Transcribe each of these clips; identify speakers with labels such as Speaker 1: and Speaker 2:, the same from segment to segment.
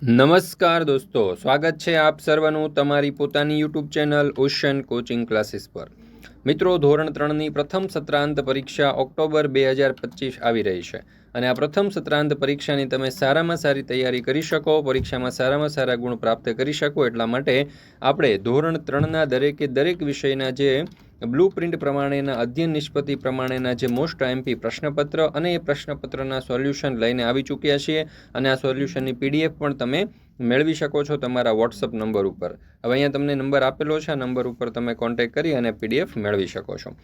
Speaker 1: નમસ્કાર દોસ્તો, સ્વાગત છે આપ સર્વનું તમારી પોતાની YouTube channel ocean coaching classes પર. મિત્રો, ધોરણ ત્રણની પ્રથમ સત્રાંત પરીક્ષા ઓક્ટોબર બે હજાર પચીસ આવી રહી છે અને આ પ્રથમ સત્રાંત પરીક્ષાની તમે સારામાં સારી તૈયારી કરી શકો, પરીક્ષામાં સારામાં સારા ગુણ પ્રાપ્ત કરી શકો, એટલા માટે આપણે ધોરણ ત્રણના દરેકે દરેક વિષયના જે બ્લુ પ્રિન્ટ પ્રમાણેના અધ્યયન નિષ્પત્તિ પ્રમાણેના જે મોસ્ટ આઈએમપી પ્રશ્નપત્ર અને એ પ્રશ્નપત્રના સોલ્યુશન લઈને આવી ચૂક્યા છીએ અને આ સોલ્યુશનની પીડીએફ પણ તમે મેળવી શકો છો તમારા વોટ્સઅપ નંબર ઉપર. હવે અહીંયા તમને નંબર આપેલો છે, આ નંબર ઉપર તમે કોન્ટેક્ટ કરી અને પીડીએફ મેળવી શકો છો.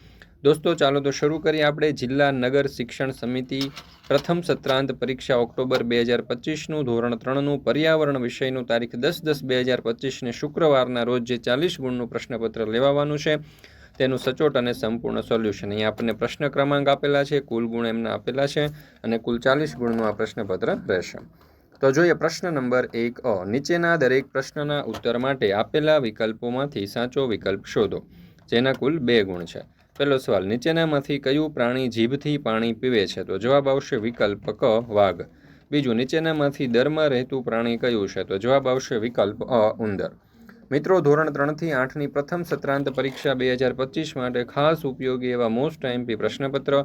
Speaker 1: દોસ્તો, ચાલો તો શરૂ કરીએ આપણે. જિલ્લા નગર શિક્ષણ સમિતિ પ્રથમ સત્રાંત પરીક્ષા ઓક્ટોબર બે હજાર પચીસનું, ધોરણ ત્રણનું, પર્યાવરણ વિષયનું તારીખ દસ દસ બે હજાર પચીસને શુક્રવારના રોજ જે ચાલીસ ગુણનું પ્રશ્નપત્ર લેવાવાનું છે. તેનું સચોટ અને સંપૂર્ણ સોલ્યુશન. અહીંયા આપણને પ્રશ્ન ક્રમાંક આપેલા છે, કુલ ગુણ એમના આપેલા છે અને કુલ ચાલીસ ગુણનું આ પ્રશ્નપત્ર રહેશે. તો જોઈએ પ્રશ્ન નંબર એક અ. નીચેના દરેક પ્રશ્નના ઉત્તર માટે આપેલા વિકલ્પોમાંથી સાચો વિકલ્પ શોધો, જેના કુલ બે ગુણ છે. પહેલો સવાલ, નીચેનામાંથી કયું પ્રાણી જીભથી પાણી પીવે છે? તો જવાબ આવશે વિકલ્પ ક, વાઘ. બીજું, નીચેનામાંથી દરમાં રહેતું પ્રાણી કયું છે? તો જવાબ આવશે વિકલ્પ અ, ઉંદર. મિત્રો, ધોરણ ત્રણથી આઠની પ્રથમ સત્રાંત પરીક્ષા બે હજાર પચીસ માટે ખાસ ઉપયોગી એવા મોસ્ટ ટાઈમપી પ્રશ્નપત્ર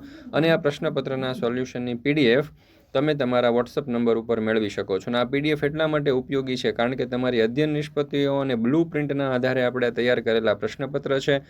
Speaker 1: અને આ પ્રશ્નપત્રના સોલ્યુશનની પીડીએફ તમે તમારા વોટ્સઅપ નંબર ઉપર મેળવી શકો છો. અને આ પીડીએફ એટલા માટે ઉપયોગી છે કારણ કે તમારી અધ્યયન નિષ્પત્તિઓ અને બ્લુ પ્રિન્ટના આધારે આપણે તૈયાર કરેલા પ્રશ્નપત્ર છે.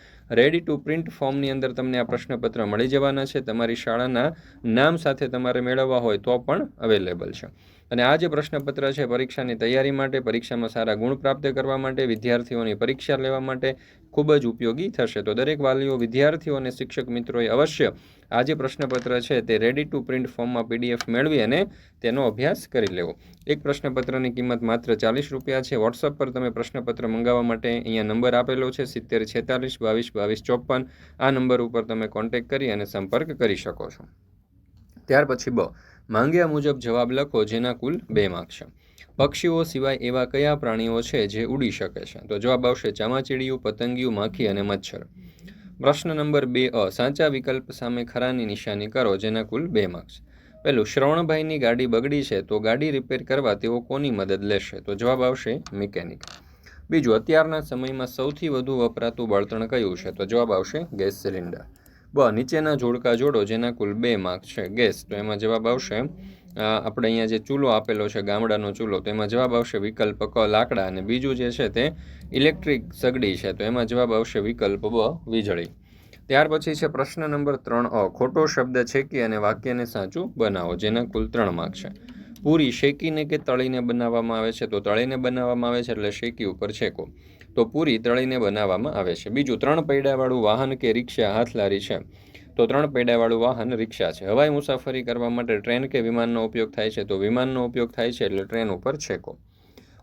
Speaker 1: રેડી ટુ પ્રિન્ટ ફોર્મની અંદર તમને આ પ્રશ્નપત્ર મળી જવાના છે. તમારી શાળાના નામ સાથે તમારે મેળવવા હોય તો પણ અવેલેબલ છે. અને આ જે પ્રશ્નપત્ર છે પરીક્ષાની તૈયારી માટે, પરીક્ષામાં સારા ગુણ પ્રાપ્ત કરવા માટે, વિદ્યાર્થીઓની પરીક્ષા લેવા માટે ખૂબ જ ઉપયોગી થશે. તો દરેક વાલીઓ, વિદ્યાર્થીઓ અને શિક્ષક મિત્રોએ અવશ્ય આ જે પ્રશ્નપત્ર છે તે રેડી ટુ પ્રિન્ટ ફોર્મમાં પીડીએફ મેળવી અને તેનો અભ્યાસ કરી લેવો. એક પ્રશ્નપત્રની કિંમત માત્ર ચાલીસ રૂપિયા છે. વોટ્સઅપ પર તમે પ્રશ્નપત્ર મંગાવવા માટે અહીંયા નંબર આપેલો છે, સિત્તેર, છેતાલીસ, બાવીસ બાવીસ ચોપન આ નંબર ઉપર તમે કોન્ટેક્ટ કરી અને સંપર્ક કરી શકો છો. ત્યાર પછી બ માંગ્યા મુજબ જવાબ લખો જેના કુલ બે માર્ક છે. પક્ષીઓ સિવાય એવા કયા પ્રાણીઓ છે જે ઉડી શકે છે? તો જવાબ આવશે ચામાચીડિયું, પતંગિયું, માખી અને મચ્છર. પ્રશ્ન નંબર બે અ. સાચા વિકલ્પ સામે ખરાની નિશાની કરો જેના કુલ બે માર્ક્સ પહેલું, શ્રવણભાઈની ગાડી બગડી છે તો ગાડી રિપેર કરવા તેઓ કોની મદદ લેશે? તો જવાબ આવશે મિકેનિક. બીજું, અત્યારના સમયમાં સૌથી વધુ વપરાતું બળતણ કયું છે? તો જવાબ આવશે ગેસ સિલિન્ડર. બ, નીચેના જોડકા જોડો જેના કુલ બે માર્ક છે. ગેસ તો એમાં જવાબ આવશે આપણે અહીંયા જે ચૂલો આપેલો છે, ગામડાનો ચૂલો, તો એમાં જવાબ આવશે વિકલ્પ ક, લાકડા, અને બીજું જે છે તે ઇલેક્ટ્રિક સગડી છે, તો એમાં જવાબ આવશે વિકલ્પ બ, વીજળી. ત્યાર પછી છે પ્રશ્ન નંબર ત્રણ અ, ખોટો શબ્દ છેકી અને વાક્યને સાચું બનાવો, જેના કુલ ત્રણ માર્ક છે. પૂરી શેકીને કે તળીને બનાવવામાં આવે છે? તો તળીને બનાવવામાં આવે છે એટલે શેકી ઉપર છેકો તો પૂરી તળીને બનાવવામાં આવે છે. બીજું, ત્રણ પૈડાવાળું વાહન કે રિક્ષા હાથલારી છે? તો ત્રણ પૈડાવાળું વાહન રિક્ષા છે. હવાઈ મુસાફરી કરવા માટે ટ્રેન કે વિમાનનો ઉપયોગ થાય છે? તો વિમાનનો ઉપયોગ થાય છે એટલે ટ્રેન ઉપર છેકો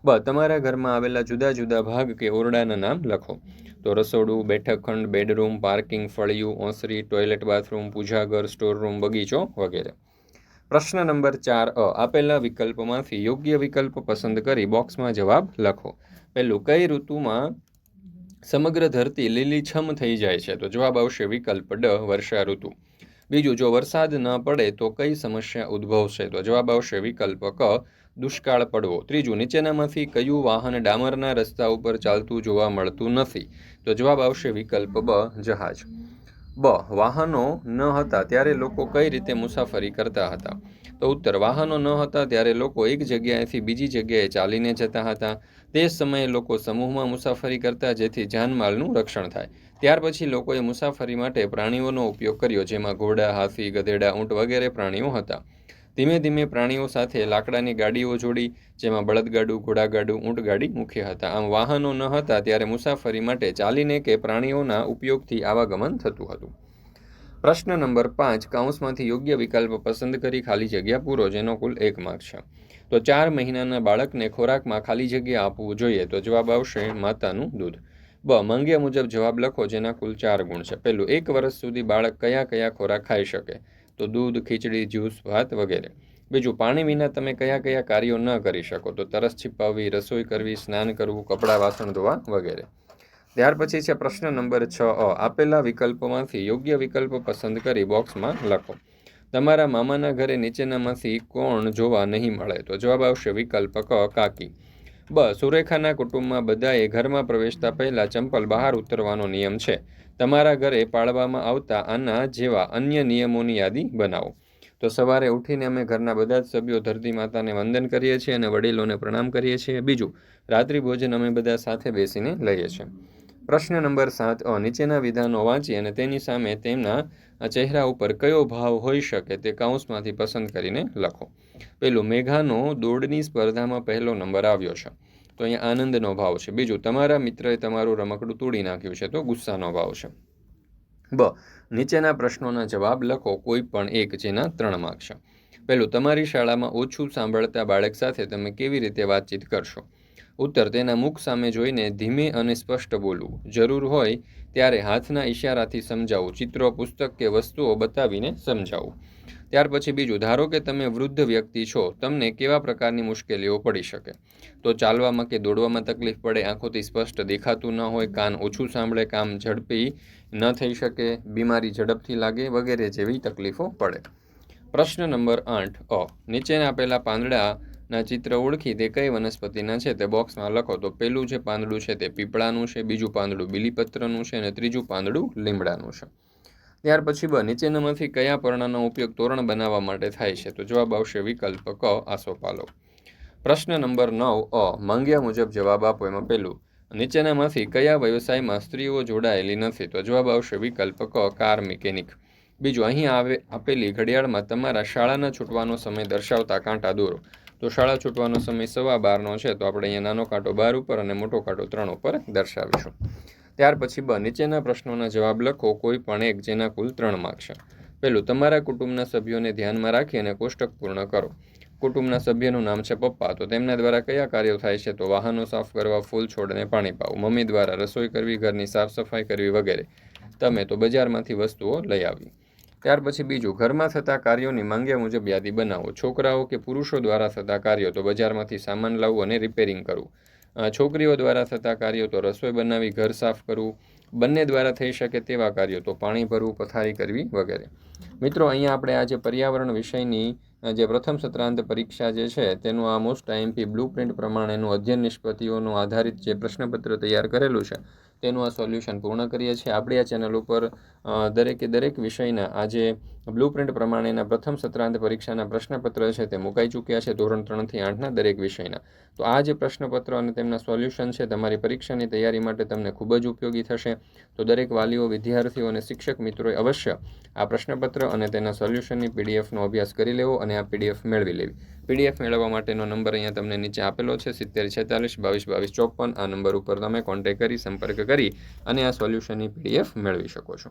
Speaker 1: બ, તમારા ઘરમાં આવેલા જુદા જુદા ભાગ કે ઓરડાના નામ લખો. તો રસોડું બેઠક ખંડ બેડરૂમ, પાર્કિંગ, ફળિયું, ઓસરી, ટોયલેટ, બાથરૂમ, પૂજાઘર સ્ટોર રૂમ બગીચો વગેરે. પ્રશ્ન નંબર ચાર અ. આપેલા વિકલ્પમાંથી યોગ્ય વિકલ્પ પસંદ કરી બોક્સમાં જવાબ લખો. પહેલું, કઈ ઋતુમાં સમગ્ર ધરતી લીલીછમ થઈ જાય છે? તો જવાબ આવશે વિકલ્પ ડ, વર્ષા ઋતુ. બીજું, જો વરસાદ ન પડે તો કઈ સમસ્યા ઉદ્ભવશે? તો જવાબ આવશે વિકલ્પ ક, દુષ્કાળ પડવો. ત્રીજું, નીચેનામાંથી કયું વાહન ડામરના રસ્તા ઉપર ચાલતું જોવા મળતું નથી? તો જવાબ આવશે વિકલ્પ બ, જહાજ. બ, વાહનો ન હતા ત્યારે લોકો કઈ રીતે મુસાફરી કરતા હતા? તો ઉત્તર, વાહનો ન હતા ત્યારે લોકો એક જગ્યાએથી બીજી જગ્યાએ ચાલીને જતા હતા. તે સમયે લોકો સમૂહમાં મુસાફરી કરતા જેથી જાનમાલનું રક્ષણ થાય. ત્યાર પછી લોકોએ મુસાફરી માટે પ્રાણીઓનો ઉપયોગ કર્યો, જેમાં ઘોડા, હાથી, ગધેડા, ઊંટ વગેરે પ્રાણીઓ હતા. ધીમે ધીમે પ્રાણીઓ સાથે લાકડાની ગાડીઓ જોડી, જેમાં બળદગાડું, ઘોડાગાડું, ઊંટગાડી મુખ્ય હતા. આમ વાહનો ન હતા ત્યારે મુસાફરી માટે ચાલીને કે પ્રાણીઓના ઉપયોગથી આવાગમન થતું હતું. પ્રશ્ન નંબર પાંચ, કાઉન્સમાંથી યોગ્ય વિકલ્પ પસંદ કરી ખાલી જગ્યા પૂરો, જેનો કુલ એક માર્ક છે. તો ચાર મહિનાના બાળકને ખોરાકમાં ખાલી જગ્યા આપવું જોઈએ તો જવાબ આવશે માતાનું દૂધ. બ, માંગ્યા મુજબ જવાબ લખો, જેના કુલ ચાર ગુણ છે. પહેલું, એક વર્ષ સુધી બાળક કયા કયા ખોરાક ખાઈ શકે? તો દૂધ, ખીચડી, જ્યુસ, ભાત વગેરે. બીજું, પાણી વિના તમે કયા કયા કાર્યો ન કરી શકો? તો તરસ છીપાવવી, રસોઈ કરવી, સ્નાન કરવું, કપડાં વાસણ ધોવા વગેરે. ત્યાર પછી છે પ્રશ્ન નંબર છ અ. આપેલા વિકલ્પોમાંથી યોગ્ય વિકલ્પ પસંદ કરી બોક્સમાં લખો. તમારા મામાના ઘરે નીચેનામાંથી કોણ જોવા નહીં મળે? તો જવાબ આવશે વિકલ્પ ક કાકી. બ સુરેખાના કુટુંબમાં બધાએ ઘરમાં પ્રવેશતા પહેલાં ચંપલ બહાર ઉતરવાનો નિયમ છે. તમારા ઘરે પાળવામાં આવતા આના જેવા અન્ય નિયમોની યાદી બનાવો. તો સવારે ઉઠીને અમે ઘરના બધા જ સભ્યો ધરતી માતાને વંદન કરીએ છીએ અને વડીલોને પ્રણામ કરીએ છીએ. બીજું, રાત્રિ ભોજન અમે બધા સાથે બેસીને લઈએ છીએ. પ્રશ્ન નંબર સાત નીચેના વિધાનો વાંચી અને તેની સામે તેમના ચહેરા ઉપર કયો ભાવ હોઈ શકે તે કાઉન્સમાંથી પસંદ કરીને લખો. પેલું મેઘાનો દોડની સ્પર્ધામાં પહેલો નંબર આવ્યો છે. તો અહીંયા આનંદનો ભાવ છે. બીજું, તમારા મિત્રએ તમારું રમકડું તોડી નાખ્યું છે, તો ગુસ્સાનો ભાવ છે. બ, નીચેના પ્રશ્નોના જવાબ લખો, કોઈ પણ એક જેના ત્રણ માર્ક છે. પહેલું તમારી શાળામાં ઓછું સાંભળતા બાળક સાથે તમે કેવી રીતે વાતચીત કરશો? ઉત્તર, તેના મુખ સામે જોઈને ધીમે અને સ્પષ્ટ બોલવું. જરૂર હોય ત્યારે હાથના ઇશારાથી સમજાવવું ચિત્રો, પુસ્તક કે વસ્તુઓ બતાવીને સમજાવવું ત્યાર પછી બીજું, ધારો કે તમે વૃદ્ધ વ્યક્તિ છો, તમને કેવા પ્રકારની મુશ્કેલીઓ પડી શકે? તો ચાલવામાં કે દોડવામાં તકલીફ પડે, આંખોથી સ્પષ્ટ દેખાતું ન હોય, કાન ઓછું સાંભળે, કામ ઝડપી ન થઈ શકે, બીમારી ઝડપથી લાગે વગેરે જેવી તકલીફો પડે. પ્રશ્ન નંબર આઠ, અ, નીચેના આપેલા પાંદડાના ચિત્ર ઓળખી તે કઈ વનસ્પતિના છે તે બોક્સમાં લખો. તો પેલું જે પાંદડું છે તે પીપળાનું છે, બીજું પાંદડું બીલીપત્રનું છે અને ત્રીજું પાંદડું લીમડાનું છે. ત્યાર પછી બ, નીચેનામાંથી કયા પર્ણનો ઉપયોગ તોરણ બનાવવા માટે થાય છે? તો જવાબ આવશે વિકલ્પ ક આસોપાલો પ્રશ્ન નંબર નવ, અ, માંગ્યા મુજબ જવાબ આપો એમાં પહેલું. નીચેનામાંથી કયા વ્યવસાયમાં સ્ત્રીઓ જોડાયેલી નથી? તો જવાબ આવશે વિકલ્પ ક, કાર મિકેનિક. બીજું, અહીં આવે, આપેલી ઘડિયાળમાં તમારા શાળાના છૂટવાનો સમય દર્શાવતા કાંટા દોરો. તો શાળા છૂટવાનો સમય સવા બારનો છે, તો આપણે અહીંયા નાનો કાંટો બાર ઉપર અને મોટો કાંટો ત્રણ ઉપર દર્શાવીશું. ત્યાર પછી બ નીચેના પ્રશ્નોના જવાબ લખો, કોઈ પણ એક જેના કુલ ત્રણ માર્ક છે. પહેલું, તમારા કુટુંબના સભ્યોને ધ્યાનમાં રાખી અને કોષ્ટક પૂર્ણ કરો. કુટુંબના સભ્યનું નામ છે પપ્પા, તો તેમના દ્વારા કયા કાર્યો થાય છે? તો વાહનો સાફ કરવા, ફૂલ છોડને પાણી પાવું, મમ્મી દ્વારા રસોઈ કરવી, ઘરની સાફ સફાઈ કરવી વગેરે. તમે તો બજારમાંથી વસ્તુઓ લઈ આવી. ત્યાર પછી બીજું, ઘરમાં થતા કાર્યોની માંગ્યા મુજબ યાદી બનાવો. છોકરાઓ કે પુરુષો દ્વારા થતા કાર્યો, તો બજારમાંથી સામાન લાવવું અને રિપેરિંગ કરવું. છોકરીઓ દ્વારા થતા કાર્યો તો રસોઈ બનાવી, ઘર સાફ કરવું, બંને દ્વારા થઈ શકે તેવા કાર્યો તો પાણી ભરવું, પથારી કરવી વગેરે. મિત્રો, અહીંયા આપણે આજે પર્યાવરણ વિષયની જે પ્રથમ સત્રાંત પરીક્ષા જે છે, તેનું આ મોસ્ટ આઈએમપી બ્લુ પ્રિન્ટ પ્રમાણેનું અધ્યયન નિષ્પત્તિઓનું આધારિત જે પ્રશ્નપત્ર તૈયાર કરેલું છે તેનું આ સોલ્યુશન પૂર્ણ કરીએ છીએ. આપણી આ ચેનલ ઉપર દરેકે દરેક વિષયના આજે બ્લુ પ્રિન્ટ પ્રમાણેના પ્રથમ સત્રાંત પરીક્ષાના પ્રશ્નપત્ર છે તે મુકાઈ ચૂક્યા છે ધોરણ ત્રણથી આઠના દરેક વિષયના. તો આ જે પ્રશ્નપત્ર અને તેમના સોલ્યુશન છે તમારી પરીક્ષાની તૈયારી માટે તમને ખૂબ જ ઉપયોગી થશે. તો દરેક વાલીઓ, વિદ્યાર્થીઓ અને શિક્ષક મિત્રોએ અવશ્ય આ પ્રશ્નપત્ર અને તેના સોલ્યુશનની પીડીએફનો અભ્યાસ કરી લેવો અને આ પીડીએફ મેળવી લેવી. પીડીએફ મેળવવા માટેનો નંબર અહીંયા તમને નીચે આપેલો છે, સિત્તેર છેતાલીસ, બાવીસ બાવીસ, ચોપન. આ નંબર ઉપર તમે કોન્ટેક કરી, સંપર્ક કરી અને આ સોલ્યુશનની પીડીએફ મેળવી શકો છો.